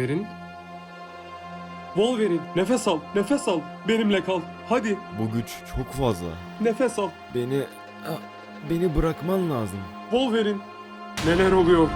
Wolverine. Wolverine nefes al, nefes al. Benimle kal. Hadi Bu güç çok fazla. nefes al. Beni... ah, Beni bırakman lazım. Wolverine. Neler oluyor?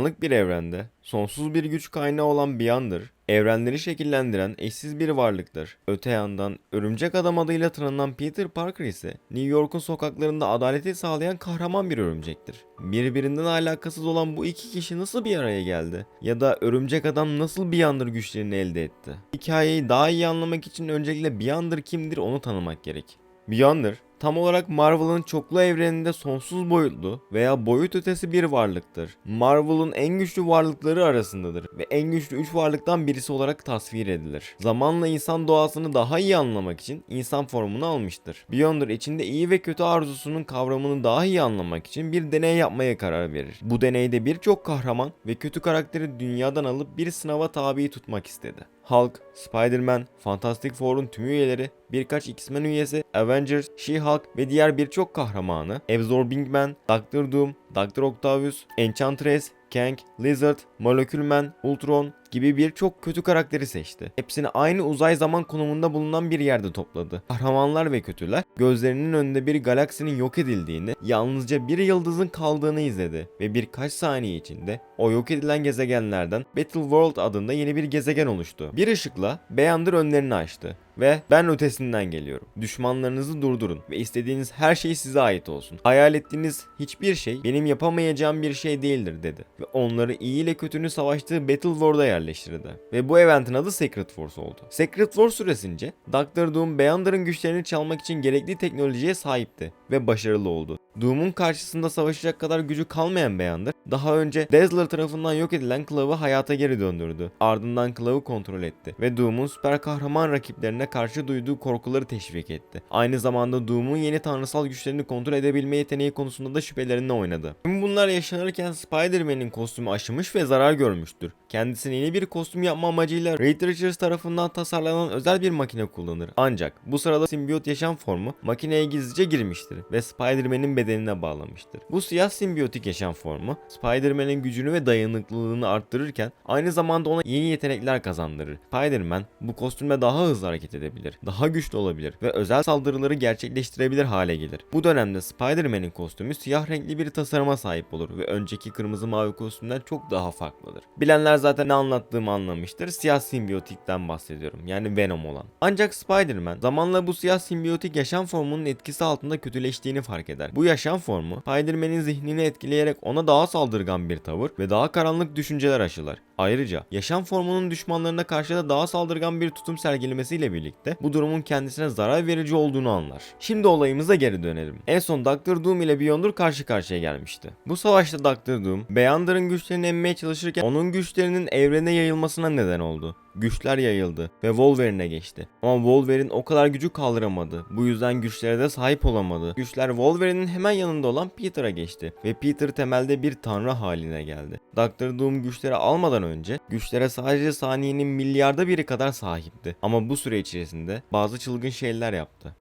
Karanlık bir evrende, sonsuz bir güç kaynağı olan Beyonder, evrenleri şekillendiren eşsiz bir varlıktır. Öte yandan, Örümcek Adam adıyla tanınan Peter Parker ise New York'un sokaklarında adaleti sağlayan kahraman bir örümcektir. Birbirinden alakasız olan bu iki kişi nasıl bir araya geldi? Ya da Örümcek Adam nasıl Beyonder güçlerini elde etti? Hikayeyi daha iyi anlamak için öncelikle Beyonder kimdir onu tanımak gerek. Beyonder, tam olarak Marvel'ın çoklu evreninde sonsuz boyutlu veya boyut ötesi bir varlıktır. Marvel'ın en güçlü varlıkları arasındadır ve en güçlü 3 varlıktan birisi olarak tasvir edilir. Zamanla insan doğasını daha iyi anlamak için insan formunu almıştır. Beyonder içinde iyi ve kötü arzusunun kavramını daha iyi anlamak için bir deney yapmaya karar verir. Bu deneyde birçok kahraman ve kötü karakteri dünyadan alıp bir sınava tabi tutmak istedi. Hulk, Spider-Man, Fantastic Four'un tüm üyeleri, birkaç X-Men üyesi, Avengers, She-Hulk ve diğer birçok kahramanı, Absorbing Man, Doctor Doom, Dr. Octavius, Enchantress, Kang, Lizard, Molecule Man, Ultron gibi birçok kötü karakteri seçti. Hepsini aynı uzay zaman konumunda bulunan bir yerde topladı. Kahramanlar ve kötüler gözlerinin önünde bir galaksinin yok edildiğini, yalnızca bir yıldızın kaldığını izledi ve birkaç saniye içinde o yok edilen gezegenlerden Battle World adında yeni bir gezegen oluştu. Bir ışıkla Beyonder önlerini açtı ve ben ötesinden geliyorum. Düşmanlarınızı durdurun ve istediğiniz her şey size ait olsun. Hayal ettiğiniz hiçbir şey benim yapamayacağım bir şey değildir dedi ve onları iyi ile kötünün savaştığı Battle World'a yerleştirdi. Ve bu eventin adı Secret Force oldu. Secret Force süresince Doctor Doom Beyander'ın güçlerini çalmak için gerekli teknolojiye sahipti ve başarılı oldu. Doom'un karşısında savaşacak kadar gücü kalmayan Beyonder, daha önce Dazzler tarafından yok edilen Clav'ı hayata geri döndürdü. Ardından Clav'ı kontrol etti ve Doom'un süper kahraman rakiplerine karşı duyduğu korkuları teşvik etti. Aynı zamanda Doom'un yeni tanrısal güçlerini kontrol edebilme yeteneği konusunda da şüphelerini oynadı. Tüm bunlar yaşanırken Spider-Man'in kostümü aşınmış ve zarar görmüştür. Kendisine yeni bir kostüm yapma amacıyla Reed Richards tarafından tasarlanan özel bir makine kullanır. Ancak bu sırada simbiyot yaşam formu makineye gizlice girmiştir ve Spider-Man'in bedenine bağlamıştır. Bu siyah simbiyotik yaşam formu Spider-Man'in gücünü ve dayanıklılığını arttırırken aynı zamanda ona yeni yetenekler kazandırır. Spider-Man bu kostümle daha hızlı hareket edebilir, daha güçlü olabilir ve özel saldırıları gerçekleştirebilir hale gelir. Bu dönemde Spider-Man'in kostümü siyah renkli bir tasarıma sahip olur ve önceki kırmızı mavi kostümden çok daha farklıdır. Bilenler zaten ne anlattığımı anlamıştır. Siyah simbiyotikten bahsediyorum. Yani Venom olan. Ancak Spider-Man zamanla bu siyah simbiyotik yaşam formunun etkisi altında kötüleştiğini fark eder. Bu yaşam formu Spider-Man'in zihnini etkileyerek ona daha saldırgan bir tavır ve daha karanlık düşünceler aşılar. Ayrıca yaşam formunun düşmanlarına karşı da daha saldırgan bir tutum sergilemesiyle birlikte bu durumun kendisine zarar verici olduğunu anlar. Şimdi olayımıza geri dönelim. En son Doctor Doom ile Beyonder karşı karşıya gelmişti. Bu savaşta Doctor Doom, Beyonder'ın güçlerini emmeye çalışırken onun güçlerinin evrene yayılmasına neden oldu. Güçler yayıldı ve Wolverine'e geçti. Ama Wolverine o kadar gücü kaldıramadı. Bu yüzden güçlere de sahip olamadı. Güçler Wolverine'in hemen yanında olan Peter'a geçti ve Peter temelde bir tanrı haline geldi. Doctor Doom güçleri almadan önce güçlere sadece saniyenin milyarda biri kadar sahipti. Ama bu süre içerisinde bazı çılgın şeyler yaptı.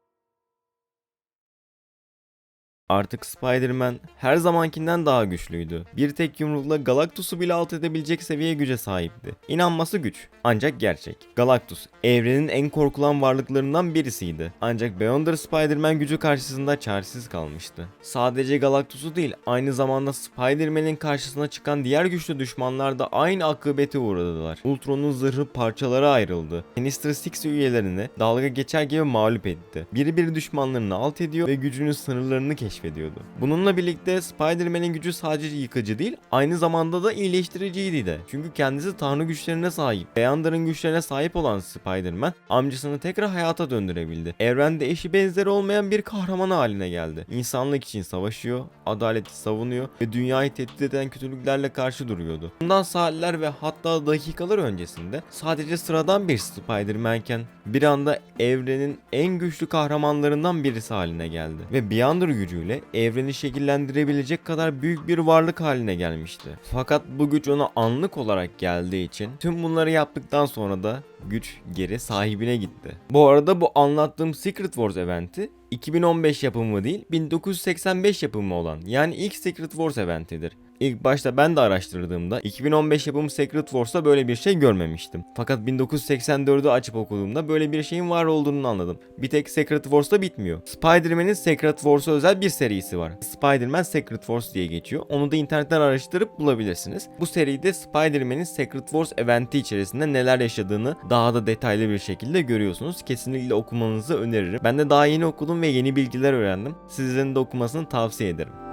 Artık Spider-Man her zamankinden daha güçlüydü. Bir tek yumrukla Galactus'u bile alt edebilecek seviyeye güce sahipti. İnanması güç. Ancak gerçek. Galactus, evrenin en korkulan varlıklarından birisiydi. Ancak Beyonder Spider-Man gücü karşısında çaresiz kalmıştı. Sadece Galactus'u değil, aynı zamanda Spider-Man'in karşısına çıkan diğer güçlü düşmanlar da aynı akıbete uğradılar. Ultron'un zırhı parçalara ayrıldı. Sinister Six üyelerini dalga geçer gibi mağlup etti. Biri bir düşmanlarını alt ediyor ve gücünün sınırlarını keşfediyordu. Bununla birlikte Spider-Man'in gücü sadece yıkıcı değil, aynı zamanda da iyileştiriciydi de. Çünkü kendisi tanrı güçlerine sahip. Beyonder'ın güçlerine sahip olan Spider-Man amcasını tekrar hayata döndürebildi. Evrende eşi benzeri olmayan bir kahraman haline geldi. İnsanlık için savaşıyor, adaleti savunuyor ve dünyayı tehdit eden kötülüklerle karşı duruyordu. Bundan saatler ve hatta dakikalar öncesinde sadece sıradan bir Spider-Man'ken bir anda evrenin en güçlü kahramanlarından birisi haline geldi. Ve Beyonder gücüyle gücüyle evreni şekillendirebilecek kadar büyük bir varlık haline gelmişti. Fakat bu güç ona anlık olarak geldiği için tüm bunları yaptıktan sonra da güç geri sahibine gitti. Bu arada bu anlattığım Secret Wars eventi 2015 yapımı değil 1985 yapımı olan yani ilk Secret Wars eventidir. İlk başta ben de araştırdığımda 2015 yapımı Secret Wars'ta böyle bir şey görmemiştim. Fakat 1984'ü açıp okuduğumda böyle bir şeyin var olduğunu anladım. Bir tek Secret Wars'ta bitmiyor. Spider-Man'in Secret Wars'a özel bir serisi var. Spider-Man Secret Wars diye geçiyor. Onu da internetten araştırıp bulabilirsiniz. Bu seride Spider-Man'in Secret Wars eventi içerisinde neler yaşadığını daha da detaylı bir şekilde görüyorsunuz. Kesinlikle okumanızı öneririm. Ben de daha yeni okudum ve yeni bilgiler öğrendim. Sizlerin de okumasını tavsiye ederim.